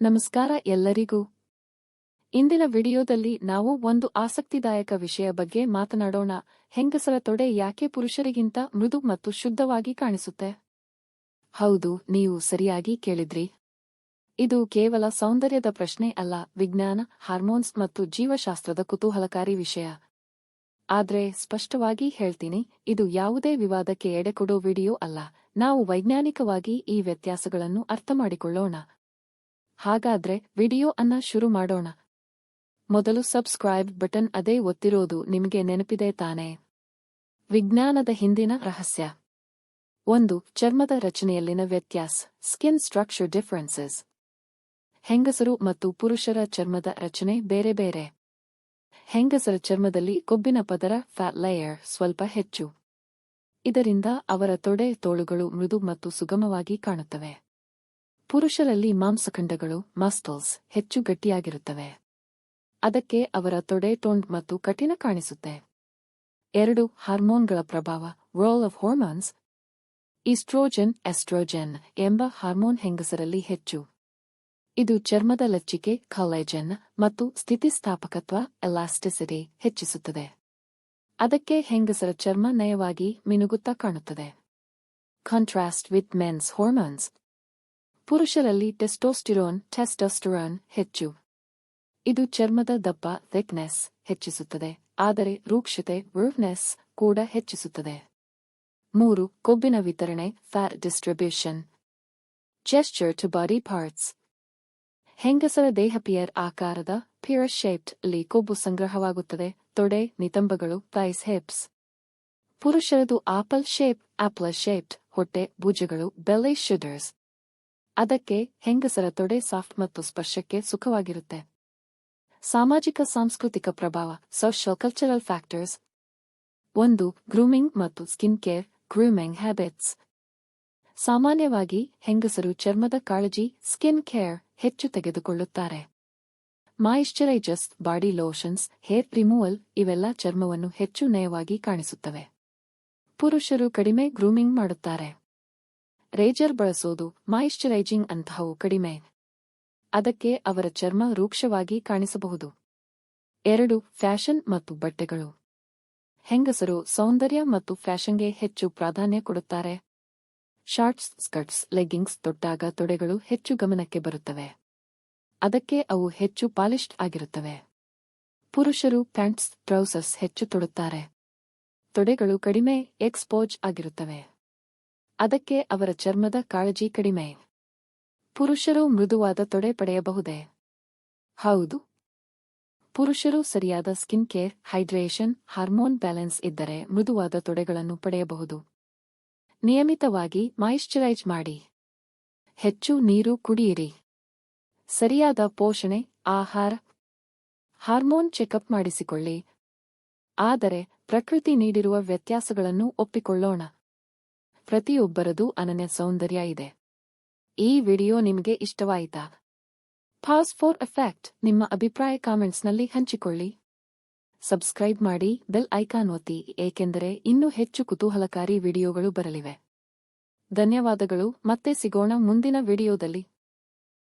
ನಮಸ್ಕಾರ ಎಲ್ಲರಿಗೂ. ಇಂದಿನ ವಿಡಿಯೋದಲ್ಲಿ ನಾವು ಒಂದು ಆಸಕ್ತಿದಾಯಕ ವಿಷಯ ಬಗ್ಗೆ ಮಾತನಾಡೋಣ. ಹೆಂಗಸರ ತೊಡೆ ಯಾಕೆ ಪುರುಷರಿಗಿಂತ ಮೃದು ಮತ್ತು ಶುದ್ಧವಾಗಿ ಕಾಣಿಸುತ್ತೆ? ಹೌದು, ನೀವು ಸರಿಯಾಗಿ ಕೇಳಿದ್ರಿ. ಇದು ಕೇವಲ ಸೌಂದರ್ಯದ ಪ್ರಶ್ನೆ ಅಲ್ಲ, ವಿಜ್ಞಾನ, ಹಾರ್ಮೋನ್ಸ್ ಮತ್ತು ಜೀವಶಾಸ್ತ್ರದ ಕುತೂಹಲಕಾರಿ ವಿಷಯ. ಆದ್ರೆ ಸ್ಪಷ್ಟವಾಗಿ ಹೇಳ್ತೀನಿ, ಇದು ಯಾವುದೇ ವಿವಾದಕ್ಕೆ ಎಡೆಕೊಡೋ ವಿಡಿಯೋ ಅಲ್ಲ. ನಾವು ವೈಜ್ಞಾನಿಕವಾಗಿ ಈ ವ್ಯತ್ಯಾಸಗಳನ್ನು ಅರ್ಥಮಾಡಿಕೊಳ್ಳೋಣ. ಹಾಗಾದ್ರೆ ವಿಡಿಯೋ ಅನ್ನ ಶುರು ಮಾಡೋಣ. ಮೊದಲು ಸಬ್ಸ್ಕ್ರೈಬ್ ಬಟನ್ ಅದೇ ಒತ್ತಿರೋದು ನಿಮಗೆ ನೆನಪಿದೆ ತಾನೇ? ವಿಜ್ಞಾನದ ಹಿಂದಿನ ರಹಸ್ಯ. ಒಂದು, ಚರ್ಮದ ರಚನೆಯಲ್ಲಿನ ವ್ಯತ್ಯಾಸ. ಸ್ಕಿನ್ ಸ್ಟ್ರಕ್ಚರ್ ಡಿಫರೆನ್ಸಸ್ ಹೆಂಗಸರು ಮತ್ತು ಪುರುಷರ ಚರ್ಮದ ರಚನೆ ಬೇರೆ ಬೇರೆ. ಹೆಂಗಸರ ಚರ್ಮದಲ್ಲಿ ಕೊಬ್ಬಿನ ಪದರ ಫ್ಯಾಟ್ ಲೇಯರ್ ಸ್ವಲ್ಪ ಹೆಚ್ಚು. ಇದರಿಂದ ಅವರ ತೊಡೆ, ತೋಳುಗಳು ಮೃದು ಮತ್ತು ಸುಗಮವಾಗಿ ಕಾಣುತ್ತವೆ. ಪುರುಷರಲ್ಲಿ ಮಾಂಸಖಂಡಗಳು, ಮಸ್ಟಲ್ಸ್, ಹೆಚ್ಚು ಗಟ್ಟಿಯಾಗಿರುತ್ತವೆ. ಅದಕ್ಕೆ ಅವರ ತೊಡೆ ತೊಂಡ್ ಮತ್ತು ಕಠಿಣ ಕಾಣಿಸುತ್ತೆ. ಎರಡು, ಹಾರ್ಮೋನ್ಗಳ ಪ್ರಭಾವ role of hormones estrogen, estrogen ಎಂಬ ಹಾರ್ಮೋನ್ ಹೆಂಗಸರಲ್ಲಿ ಹೆಚ್ಚು. ಇದು ಚರ್ಮದ ಲಚ್ಚಿಕೆ ಕಾಲೇಜನ್ ಮತ್ತು ಸ್ಥಿತಿಸ್ಥಾಪಕತ್ವ ಎಲಾಸ್ಟಿಸಿಟಿ ಹೆಚ್ಚಿಸುತ್ತದೆ. ಅದಕ್ಕೆ ಹೆಂಗಸರ ಚರ್ಮ ನಯವಾಗಿ ಮಿನುಗುತ್ತಾ ಕಾಣುತ್ತದೆ. ಕಾಂಟ್ರಾಸ್ಟ್ ವಿತ್ ಮೆನ್ಸ್ ಹಾರ್ಮೋನ್ಸ್ ಪುರುಷರಲ್ಲಿ ಟೆಸ್ಟೋಸ್ಟಿರೋನ್ ಟೆಸ್ಟೋಸ್ಟಿರೋನ್ ಹೆಚ್ಚು. ಇದು ಚರ್ಮದ ದಪ್ಪ ಥಿಕ್ನೆಸ್ ಹೆಚ್ಚಿಸುತ್ತದೆ. ಆದರೆ ರೂಕ್ಷತೆ ವರ್ವ್ನೆಸ್ ಕೂಡ ಹೆಚ್ಚಿಸುತ್ತದೆ. ಮೂರು, ಕೊಬ್ಬಿನ ವಿತರಣೆ fat distribution gesture to body parts ಹೆಂಗಸರ ದೇಹ ಪಿಯರ್ ಆಕಾರದ ಪಿಯರ್ ಶೇಪ್ಡ್ ಅಲ್ಲಿ ಕೊಬ್ಬು ಸಂಗ್ರಹವಾಗುತ್ತದೆ. ತೊಡೆ, ನಿತಂಬಗಳು ಥೈಸ್ ಹಿಪ್ಸ್ ಪುರುಷರದು ಆಪಲ್ ಶೇಪ್ ಆಪಲ್ ಶೇಪ್ಡ್ ಹೊಟ್ಟೆ, ಭುಜಗಳು ಬೆಲೆ ಶುಡರ್ಸ್ ಅದಕ್ಕೆ ಹೆಂಗಸರ ತೊಡೆ ಸಾಫ್ಟ್ ಮತ್ತು ಸ್ಪರ್ಶಕ್ಕೆ ಸುಖವಾಗಿರುತ್ತೆ. ಸಾಮಾಜಿಕ, ಸಾಂಸ್ಕೃತಿಕ ಪ್ರಭಾವ ಸೋಷಿಯಲ್ ಕಲ್ಚರಲ್ ಫ್ಯಾಕ್ಟರ್ಸ್ ಒಂದು ಗ್ರೂಮಿಂಗ್ ಮತ್ತು ಸ್ಕಿನ್ ಕೇರ್ ಗ್ರೂಮಿಂಗ್ ಹ್ಯಾಬಿಟ್ಸ್ ಸಾಮಾನ್ಯವಾಗಿ ಹೆಂಗಸರು ಚರ್ಮದ ಕಾಳಜಿ ಸ್ಕಿನ್ ಕೇರ್ ಹೆಚ್ಚು ತೆಗೆದುಕೊಳ್ಳುತ್ತಾರೆ. Moisturisers body lotions hair removal ಇವೆಲ್ಲ ಚರ್ಮವನ್ನು ಹೆಚ್ಚು ನಯವಾಗಿ ಕಾಣಿಸುತ್ತವೆ. ಪುರುಷರು ಕಡಿಮೆ ಗ್ರೂಮಿಂಗ್ ಮಾಡುತ್ತಾರೆ. ರೇಜರ್ ಬಳಸೋದು ಮಾಯಿಶ್ಚರೈಜಿಂಗ್ ಅಂತಹವು ಕಡಿಮೆ. ಅದಕ್ಕೆ ಅವರ ಚರ್ಮ ರೂಕ್ಷವಾಗಿ ಕಾಣಿಸಬಹುದು. ಎರಡು, ಫ್ಯಾಷನ್ ಮತ್ತು ಬಟ್ಟೆಗಳು. ಹೆಂಗಸರು ಸೌಂದರ್ಯ ಮತ್ತು ಫ್ಯಾಷನ್ಗೆ ಹೆಚ್ಚು ಪ್ರಾಧಾನ್ಯ ಕೊಡುತ್ತಾರೆ. ಶಾರ್ಟ್ಸ್, ಸ್ಕರ್ಟ್ಸ್, ಲೆಗ್ಗಿಂಗ್ಸ್, ತೊಟ್ಟಾಗ ತೊಡೆಗಳು ಹೆಚ್ಚು ಗಮನಕ್ಕೆ ಬರುತ್ತವೆ. ಅದಕ್ಕೆ ಅವು ಹೆಚ್ಚು ಪಾಲಿಶ್ಡ್ ಆಗಿರುತ್ತವೆ. ಪುರುಷರು ಪ್ಯಾಂಟ್ಸ್, ಟ್ರೌಸರ್ಸ್ ಹೆಚ್ಚು ತೊಡುತ್ತಾರೆ. ತೊಡೆಗಳು ಕಡಿಮೆ, ಎಕ್ಸ್ಪೋಜ್ ಆಗಿರುತ್ತವೆ. ಅದಕ್ಕೆ ಅವರ ಚರ್ಮದ ಕಾಳಜಿ ಕಡಿಮೆ. ಪುರುಷರು ಮೃದುವಾದ ತೊಡೆ ಪಡೆಯಬಹುದೇ? ಹೌದು. ಪುರುಷರು ಸರಿಯಾದ skin care, hydration, hormone balance ಇದ್ದರೆ ಮೃದುವಾದ ತೊಡೆಗಳನ್ನು ಪಡೆಯಬಹುದು. ನಿಯಮಿತವಾಗಿ ಮಾಯಿಶ್ಚರೈಜ್ ಮಾಡಿ. ಹೆಚ್ಚು ನೀರು ಕುಡಿಯಿರಿ. ಸರಿಯಾದ ಪೋಷಣೆ, ಆಹಾರ. ಹಾರ್ಮೋನ್ ಚೆಕಪ್ ಮಾಡಿಸಿಕೊಳ್ಳಿ. ಆದರೆ ಪ್ರಕೃತಿ ನೀಡಿರುವ ವ್ಯತ್ಯಾಸಗಳನ್ನು ಒಪ್ಪಿಕೊಳ್ಳೋಣ. ಪ್ರತಿಯೊಬ್ಬರದು ಅನನ್ಯ ಸೌಂದರ್ಯ ಇದೆ. ಈ ವಿಡಿಯೋ ನಿಮಗೆ ಇಷ್ಟವಾಯಿತಾ? ಪಾಸ್ ಫಾರ್ ಎಫೆಕ್ಟ್ ನಿಮ್ಮ ಅಭಿಪ್ರಾಯ ಕಾಮೆಂಟ್ಸ್ನಲ್ಲಿ ಹಂಚಿಕೊಳ್ಳಿ. ಸಬ್ಸ್ಕ್ರೈಬ್ ಮಾಡಿ ಬೆಲ್ ಐಕಾನ್ ಒತ್ತಿ, ಏಕೆಂದರೆ ಇನ್ನೂ ಹೆಚ್ಚು ಕುತೂಹಲಕಾರಿ ವಿಡಿಯೋಗಳು ಬರಲಿವೆ. ಧನ್ಯವಾದಗಳು, ಮತ್ತೆ ಸಿಗೋಣ ಮುಂದಿನ ವಿಡಿಯೋದಲ್ಲಿ.